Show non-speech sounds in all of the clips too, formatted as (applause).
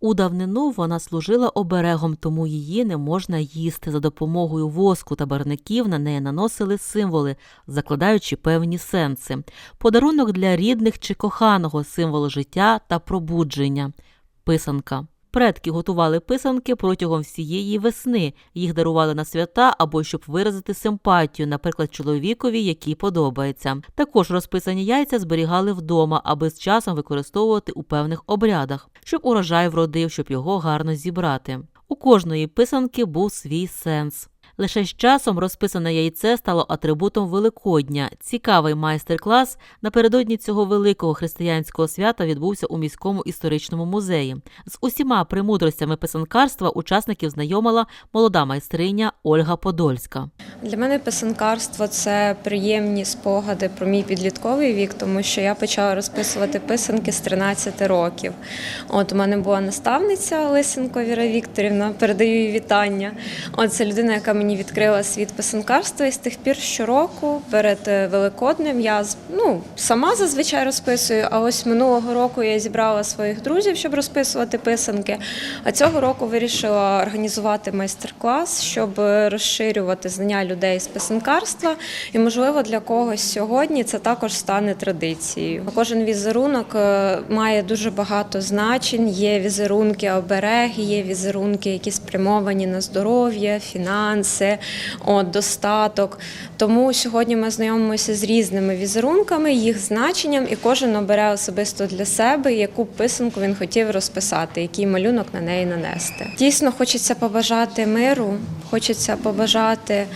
У давнину вона служила оберегом, тому її не можна їсти. За допомогою воску та барників на неї наносили символи, закладаючи певні сенси. Подарунок для рідних чи коханого символ життя та пробудження. Писанка. Предки готували писанки протягом всієї весни. Їх дарували на свята або щоб виразити симпатію, наприклад, чоловікові, який подобається. Також розписані яйця зберігали вдома, аби з часом використовувати у певних обрядах, щоб урожай вродив, щоб його гарно зібрати. У кожної писанки був свій сенс. Лише з часом розписане яйце стало атрибутом Великодня. Цікавий майстер-клас напередодні цього великого християнського свята відбувся у міському історичному музеї. З усіма премудростями писанкарства учасників знайомила молода майстриня Ольга Подольська. Для мене писанкарство це приємні спогади про мій підлітковий вік, тому що я почала розписувати писанки з 13 років. От у мене була наставниця Лисенко Віра Вікторівна, передаю їй вітання. От це людина, яка мені відкрила світ писанкарства, і з тих пір щороку перед е, Великоднем я ну, сама зазвичай розписую. А ось минулого року я зібрала своїх друзів, щоб розписувати писанки. А цього року вирішила організувати майстер-клас, щоб розширювати знання людей з писанкарства. І, можливо, для когось сьогодні це також стане традицією. Кожен візерунок е, має дуже багато значень. Є візерунки обереги, є візерунки, які спрямовані на здоров'я, фінанси, от, достаток. Тому сьогодні ми знайомимося з різними візерунками, їх значенням, і кожен обере особисто для себе, яку писанку він хотів розписати, який малюнок на неї нанести. Дійсно, хочеться побажати миру, хочеться побажати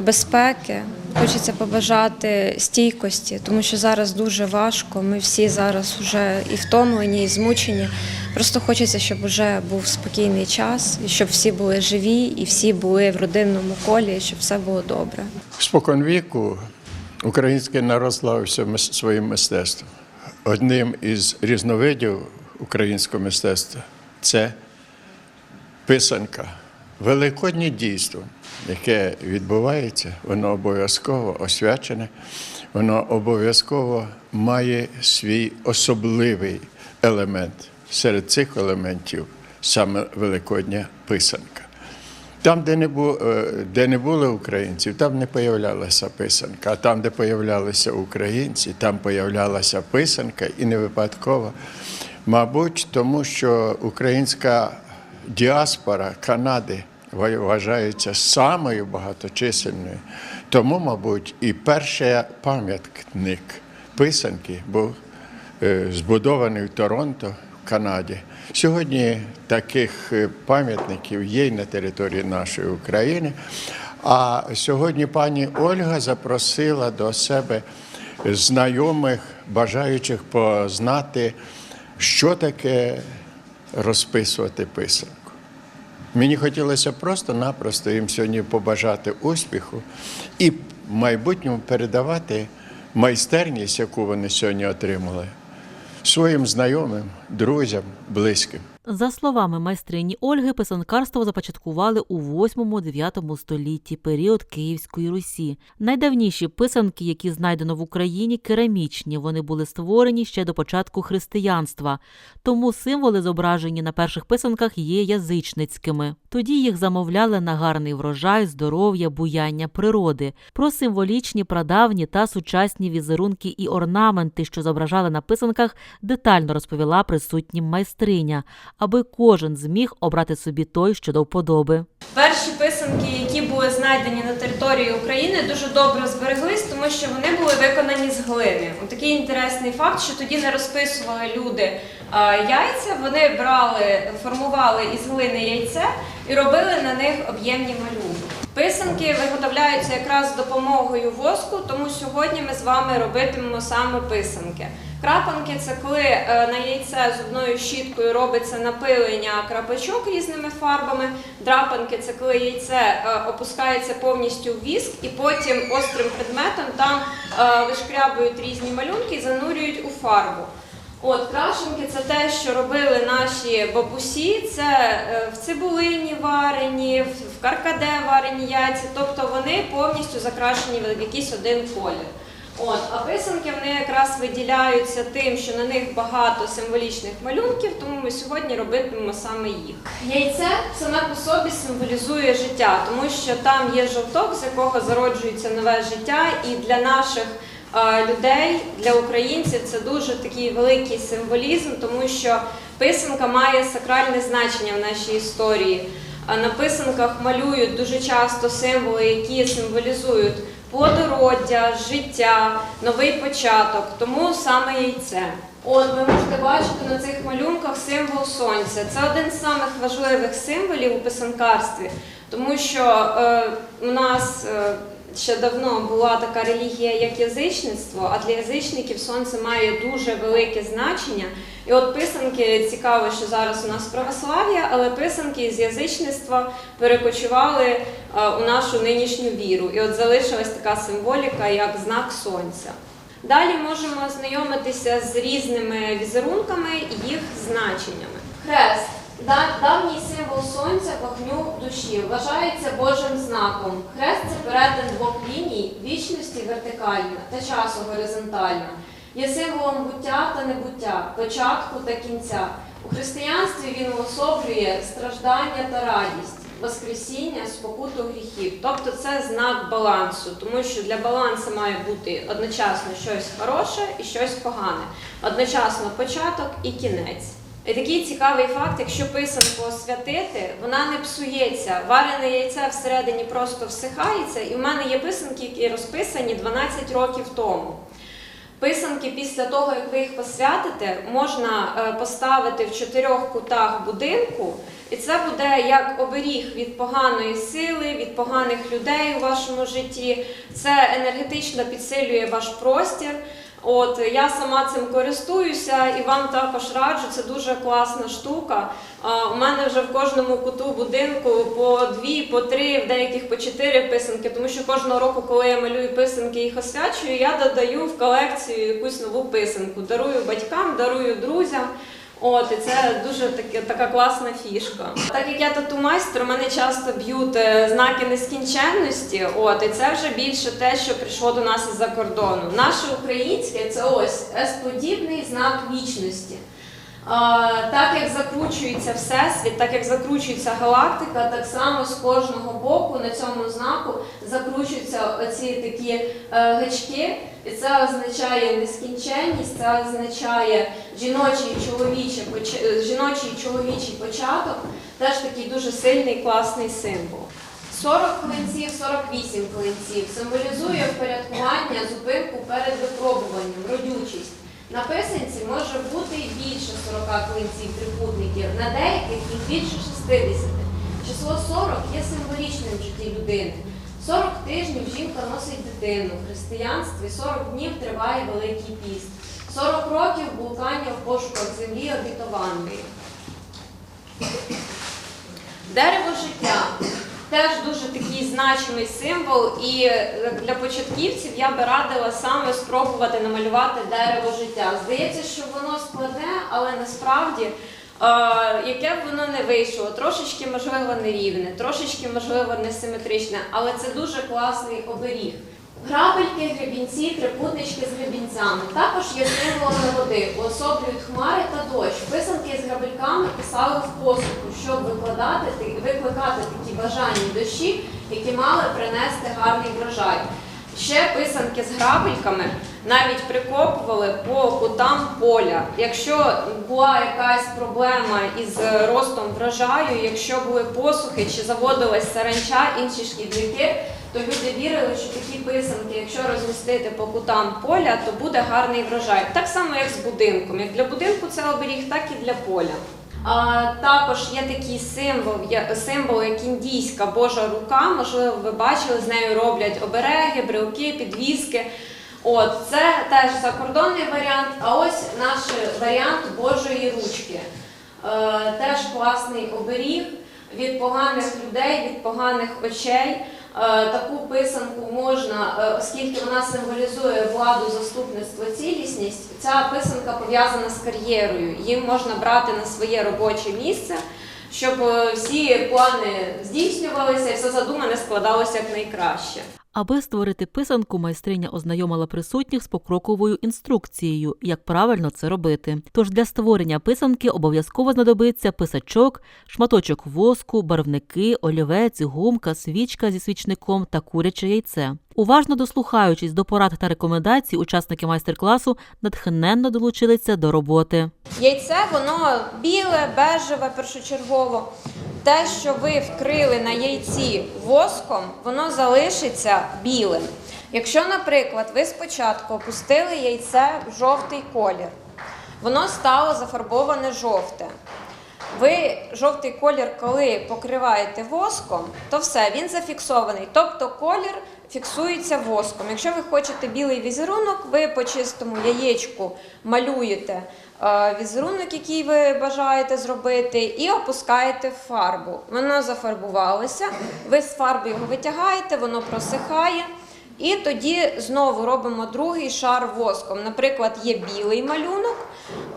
безпеки. Хочеться побажати стійкості, тому що зараз дуже важко. Ми всі зараз вже і втомлені, і змучені. Просто хочеться, щоб вже був спокійний час, і щоб всі були живі, і всі були в родинному колі, і щоб все було добре. Спокон віку український народ славився своїм мистецтвом. Одним із різновидів українського мистецтва це писанка. Великоднє дійство, яке відбувається, воно обов'язково освячене, воно обов'язково має свій особливий елемент. Серед цих елементів саме Великодня писанка. Там, де не, бу, е, де не були українців, там не появлялася писанка. А там, де появлялися українці, там появлялася писанка і не випадково. Мабуть, тому що українська діаспора Канади вважається самою багаточисельною. Тому, мабуть, і перший пам'ятник писанки був е, збудований в Торонто, в Канаді. Сьогодні таких е, пам'ятників є на території нашої України. А сьогодні пані Ольга запросила до себе знайомих, бажаючих познати, що таке розписувати писанку. Мені хотілося просто-напросто їм сьогодні побажати успіху і в майбутньому передавати майстерність, яку вони сьогодні отримали, своїм знайомим, друзям, близьким. За словами майстрині Ольги, писанкарство започаткували у 8-9 столітті, період Київської Русі. Найдавніші писанки, які знайдено в Україні, керамічні. Вони були створені ще до початку християнства. Тому символи, зображені на перших писанках, є язичницькими. Тоді їх замовляли на гарний врожай, здоров'я, буяння природи. Про символічні, прадавні та сучасні візерунки і орнаменти, що зображали на писанках, детально розповіла присутнім майстриня, аби кожен зміг обрати собі той, що до вподоби. Перші писанки, які були знайдені на території України, дуже добре збереглись, тому що вони були виконані з глини. Такий інтересний факт, що тоді не розписували люди яйця, вони брали, формували із глини яйце і робили на них об'ємні малюнки. Писанки виготовляються якраз з допомогою воску, тому сьогодні ми з вами робитимемо саме писанки. Крапанки це коли е, на яйце зубною щіткою робиться напилення крапачок різними фарбами. Драпанки це коли яйце е, опускається повністю в віск, і потім острим предметом там е, вишкрябують різні малюнки і занурюють у фарбу. От крашенки це те, що робили наші бабусі. Це е, в цибулині варені, в- в каркаде варені яйця. Тобто вони повністю закрашені в якийсь один колір. От, а писанки вони якраз виділяються тим, що на них багато символічних малюнків, тому ми сьогодні робитимемо саме їх. Яйце саме по собі символізує життя, тому що там є жовток, з якого зароджується нове життя, і для наших людей, для українців це дуже такий великий символізм, тому що писанка має сакральне значення в нашій історії. На писанках малюють дуже часто символи, які символізують плодороддя, життя, новий початок, тому саме яйце. От ви можете бачити на цих малюнках символ сонця. Це один з самих важливих символів у писанкарстві, тому що е, у нас е, ще давно була така релігія, як язичництво, а для язичників сонце має дуже велике значення. І от писанки цікаво, що зараз у нас православ'я, але писанки з язичництва перекочували е, у нашу нинішню віру. І от залишилась така символіка, як знак сонця. Далі можемо ознайомитися з різними візерунками і їх значеннями. Хрест давній символ сонця, вогню душі, вважається Божим знаком. Хрест це перетин двох ліній, вічності вертикальна та часу горизонтальна. Є символом буття та небуття, початку та кінця. У християнстві він уособлює страждання та радість, воскресіння, спокуту гріхів. Тобто це знак балансу, тому що для балансу має бути одночасно щось хороше і щось погане, одночасно початок і кінець. І такий цікавий факт, якщо писанку освятити, вона не псується. Варене яйце всередині просто всихається, і в мене є писанки, які розписані 12 років тому. Писанки після того, як ви їх посвятите, можна е, поставити в чотирьох кутах будинку, і це буде як оберіг від поганої сили, від поганих людей у вашому житті. Це енергетично підсилює ваш простір. От я сама цим користуюся і вам також раджу. Це дуже класна штука. У мене вже в кожному куту будинку по дві, по три, в деяких по чотири писанки, тому що кожного року, коли я малюю писанки і їх освячую, я додаю в колекцію якусь нову писанку. Дарую батькам, дарую друзям. От, і це дуже таке, така класна фішка. Так як я тату-майстер, у мене часто б'ють е, знаки нескінченності. От, і це вже більше те, що прийшло до нас із-за кордону. Наше українське це ось С-подібний знак вічності. Так як закручується всесвіт, так як закручується галактика, так само з кожного боку на цьому знаку закручуються оці такі е, гачки, і це означає нескінченність, це означає жіночий і чоловічий, е, жіночий і чоловічий початок, теж такий дуже сильний класний символ. 40 клинців, 48 клинців символізує впорядкування, зупинку перед випробуванням, родючість. На писанці може бути і більше 40 клинців трикутників, на деяких їх більше 60. Число 40 є символічним в житті людини. 40 тижнів жінка носить дитину. В християнстві 40 днів триває Великий піст. 40 років блукання в пошуках землі обітованої. Дерево життя теж дуже такий значимий символ, і е, для початківців я би радила саме спробувати намалювати дерево життя. Здається, що воно складне, але насправді. е, Яке б воно не вийшло, трошечки можливо нерівне, трошечки можливо несиметричне, але це дуже класний оберіг. Грабельки, гребінці, трикутнички з гребінцями також є символами води, уособлюють хмари та дощ. Писанки з грабельками писали в посуху, щоб викладати, викликати такі бажані дощі, які мали принести гарний врожай. Ще писанки з грабельками навіть прикопували по кутам поля. Якщо була якась проблема із ростом врожаю, якщо були посухи чи заводилась саранча, інші шкідники, то люди вірили, що такі писанки, якщо розмістити по кутам поля, то буде гарний врожай. Так само, як з будинком. Як для будинку це оберіг, так і для поля. А, також є такий символ, символ, як індійська Божа рука. Можливо, ви бачили, з нею роблять обереги, брелки, підвіски. От це теж закордонний варіант. А ось наш варіант Божої ручки. Е, теж класний оберіг від поганих людей, від поганих очей. Е, Таку писанку можна, е, оскільки вона символізує владу, заступництво, цілісність. Ця писанка пов'язана з кар'єрою. Її можна брати на своє робоче місце, щоб е, всі плани здійснювалися і все задумане складалося як найкраще. Аби створити писанку, майстриня ознайомила присутніх з покроковою інструкцією, як правильно це робити. Тож для створення писанки обов'язково знадобиться писачок, шматочок воску, барвники, олівець, гумка, свічка зі свічником та куряче яйце. Уважно дослухаючись до порад та рекомендацій, учасники майстер-класу натхненно долучилися до роботи. Яйце воно біле, бежеве першочергово. Те, що ви вкрили на яйці воском, воно залишиться білим. Якщо, наприклад, ви спочатку опустили яйце в жовтий колір, воно стало зафарбоване жовте. Ви жовтий колір, коли покриваєте воском, то все, він зафіксований. Тобто колір фіксується воском. Якщо ви хочете білий візерунок, ви по чистому яєчку малюєте візерунок, який ви бажаєте зробити, і опускаєте фарбу. Воно зафарбувалося, ви з фарби його витягаєте, воно просихає. І тоді знову робимо другий шар воском. Наприклад, є білий малюнок.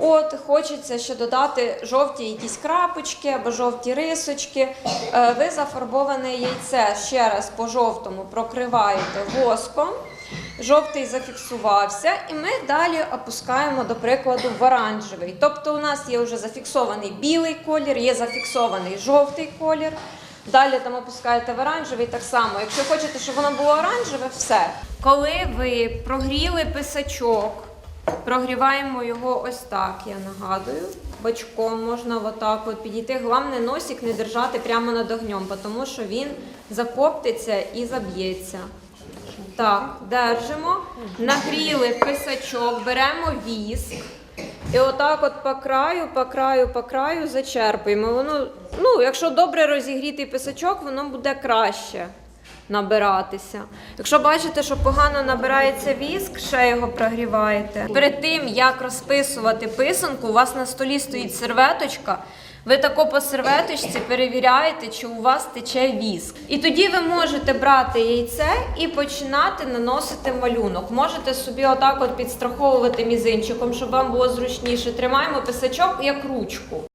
От хочеться ще додати жовті якісь крапочки або жовті рисочки. Е, Ви зафарбоване яйце ще раз по жовтому прокриваєте воском. Жовтий зафіксувався, і ми далі опускаємо, до прикладу, в оранжевий. Тобто, у нас є вже зафіксований білий колір, є зафіксований жовтий колір. Далі там опускаєте в оранжевий так само. Якщо хочете, щоб воно було оранжеве, все. Коли ви прогріли писачок, прогріваємо його ось так, я нагадую. Бочком можна отак от підійти. Головне носик не держати прямо над огнем, тому що він закоптиться і заб'ється. Так, держимо. Нагріли писачок, беремо віск. І отак от по краю, по краю, по краю зачерпуємо. Воно, ну, якщо добре розігрітий писачок, воно буде краще набиратися. Якщо бачите, що погано набирається віск, ще його прогріваєте. Перед тим, як розписувати писанку, у вас на столі стоїть серветочка. Ви тако по серветочці перевіряєте, чи у вас тече віск. І тоді ви можете брати яйце і починати наносити малюнок. Можете собі отак от підстраховувати мізинчиком, щоб вам було зручніше. Тримаємо писачок як ручку.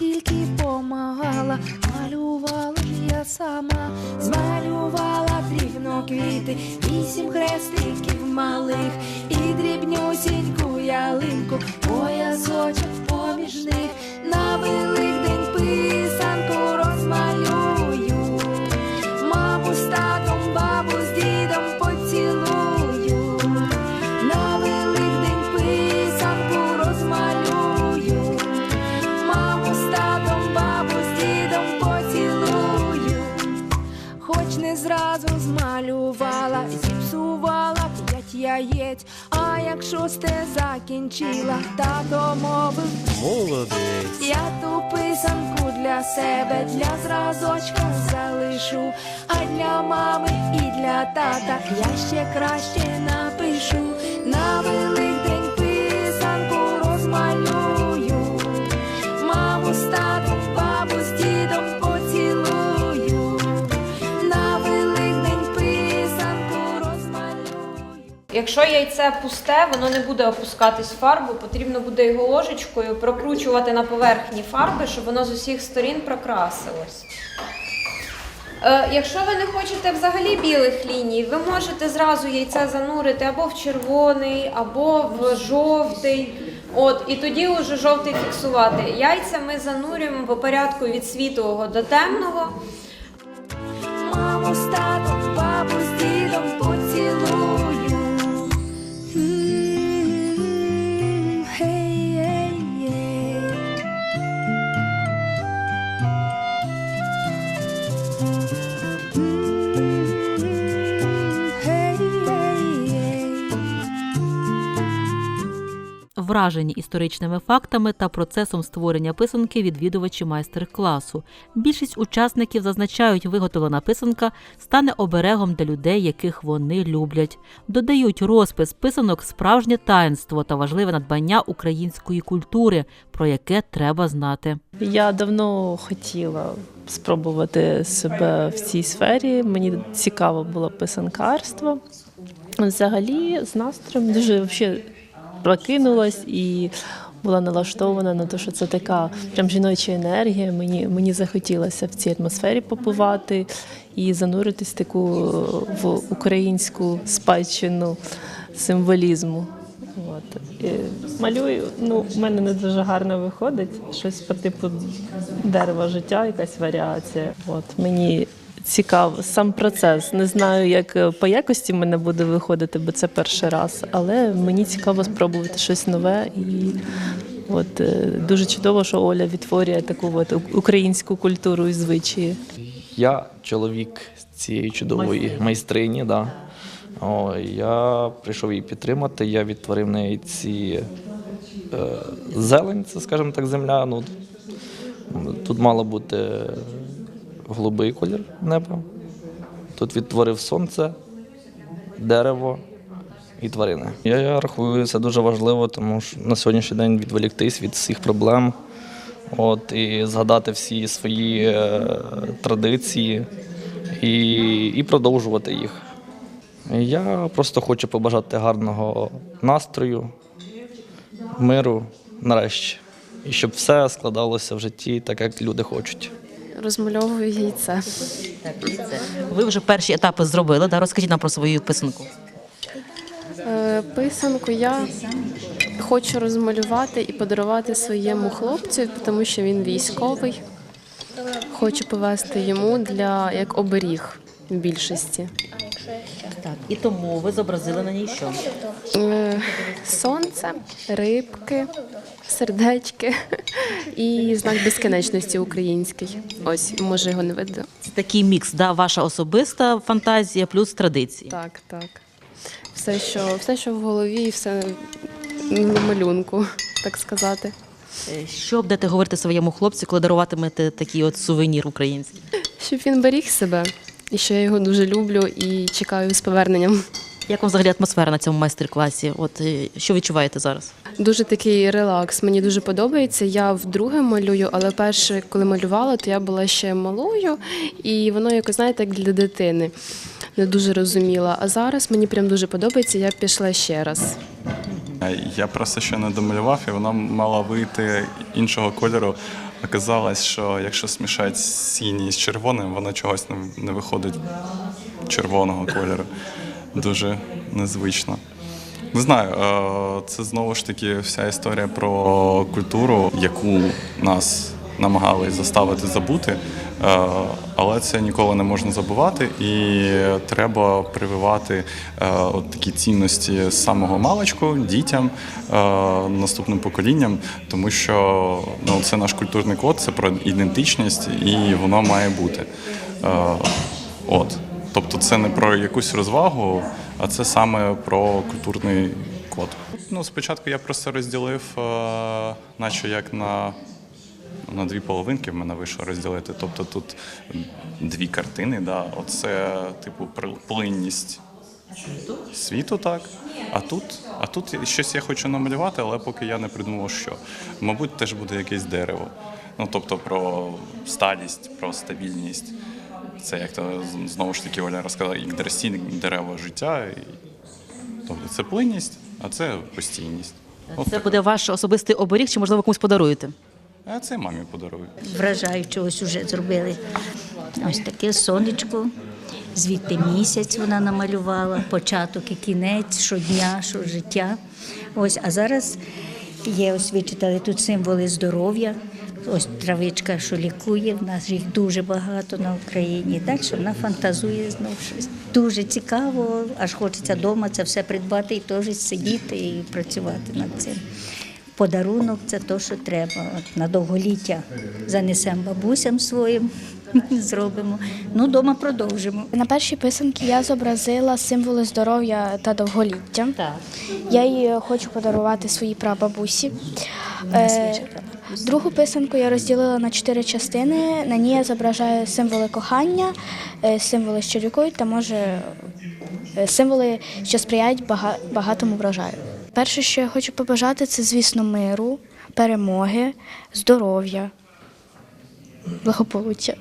Тільки помагала, малювала ж я сама, змалювала дрібно квіти, вісім хрестиків малих. І дрібнюсіньку ялинку, поясочок поміж них на великдень яєць. А як шосте закінчила, тато мовив Молодець. я ту писанку для себе, для зразочка залишу, а для мами і для тата я ще краще напишу. Якщо яйце пусте, воно не буде опускатись в фарбу, потрібно буде його ложечкою прокручувати на поверхні фарби, щоб воно з усіх сторін прокрасилось. Е, якщо ви не хочете взагалі білих ліній, ви можете зразу яйце занурити або в червоний, або в жовтий. От, і тоді вже жовтий фіксувати. Яйця ми занурюємо по порядку від світлого до темного. Маму з вражені історичними фактами та процесом створення писанки відвідувачі майстер-класу. Більшість учасників зазначають, виготовлена писанка стане оберегом для людей, яких вони люблять. Додають розпис писанок справжнє таїнство та важливе надбання української культури, про яке треба знати. Я давно хотіла спробувати себе в цій сфері. Мені цікаво було писанкарство. Взагалі, з настроєм дуже прокинулась і була налаштована на те, що це така прям жіноча енергія. Мені, мені захотілося в цій атмосфері побувати і зануритись таку в українську спадщину символізму. От. І малюю, ну, в мене не дуже гарно виходить. Щось по типу дерева життя, якась варіація. От. Мені цікаво сам процес. Не знаю, як е, по якості мене буде виходити, бо це перший раз. Але мені цікаво спробувати щось нове. І от, е, дуже чудово, що Оля відтворює таку от українську культуру і звичаї. Я чоловік цієї чудової майстрині. Да. О, я прийшов її підтримати. Я відтворив в неї ці е, зелень, це, скажімо так, земля. Ну, тут мало бути голубий колір неба. Тут відтворив сонце, дерево і тварини. Я, я рахую, це дуже важливо, тому що на сьогоднішній день відволіктись від всіх проблем. От, і згадати всі свої е, традиції і, і продовжувати їх. Я просто хочу побажати гарного настрою, миру нарешті. І щоб все складалося в житті так, як люди хочуть. Розмальовую яйце. Ви вже перші етапи зробили. Да? Розкажіть нам про свою писанку. Е, Писанку я хочу розмалювати і подарувати своєму хлопцю, тому що він військовий. Хочу повести йому для як оберіг в більшості. Так, і тому ви зобразили на ній що? Е, Сонце, рибки, сердечки і знак безкінечності український. Ось, може його не видно. Це такий мікс, да? ваша особиста фантазія плюс традиції. Так, так. Все, що, все, що в голові, все на малюнку, так сказати. Е, Що будете говорити своєму хлопцю, коли даруватимете такий от сувенір український? Щоб він беріг себе, і що я його дуже люблю і чекаю з поверненням. Як вам взагалі атмосфера на цьому майстер-класі? От е, що відчуваєте зараз? Дуже такий релакс. Мені дуже подобається. Я вдруге малюю, але перше, коли малювала, то я була ще малою, і воно якось, знаєте, як для дитини. Не дуже розуміла. А зараз мені прям дуже подобається. Я пішла ще раз. Я просто ще не домалював, і вона мала вийти іншого кольору. Оказалось, що якщо смішати синій з червоним, воно чогось не, не виходить червоного кольору. Дуже незвично. Не знаю, е, це знову ж таки вся історія про культуру, яку нас намагались заставити забути, е, але це ніколи не можна забувати, і треба прививати е, от такі цінності з самого маличку дітям, наступним поколінням, тому що ну, це наш культурний код, це про ідентичність, і воно має бути. От. Тобто це не про якусь розвагу, а це саме про культурний код. Ну, спочатку я просто розділив, е, наче як на, на дві половинки в мене вийшло розділити. Тобто тут дві картини, да. оце типу плинність світу, так. А тут, а тут щось я хочу намалювати, але поки я не придумав, що. Мабуть, теж буде якесь дерево. Ну, тобто про сталість, про стабільність. Це як то знову ж таки Оля розказала, як дерево життя. І, тобто це плинність, а це постійність. От Це так. буде ваш особистий оберіг, чи можливо комусь подаруєте? А це мамі подарую. вражаючого сюжет зробили. Ось таке сонечко, звідти місяць вона намалювала, початок і кінець, щодня, що життя. Ось, а зараз є, ось ви читали тут символи здоров'я. Ось травичка, що лікує, в нас їх дуже багато на Україні. Далі вона фантазує знов щось. Дуже цікаво, аж хочеться вдома це все придбати і теж сидіти і працювати над цим. Подарунок це то, що треба. От на довголіття занесемо бабусям своїм (laughs) зробимо. Ну, вдома продовжимо. На першій писанці я зобразила символи здоров'я та довголіття. Так. Я її хочу подарувати своїй прабабусі. Е, Другу писанку я розділила на чотири частини. На ній я зображаю символи кохання, е, символи, що лікують, та може е, символи, що сприяють багатому врожаю. Перше, що я хочу побажати, це, звісно, миру, перемоги, здоров'я, благополуччя.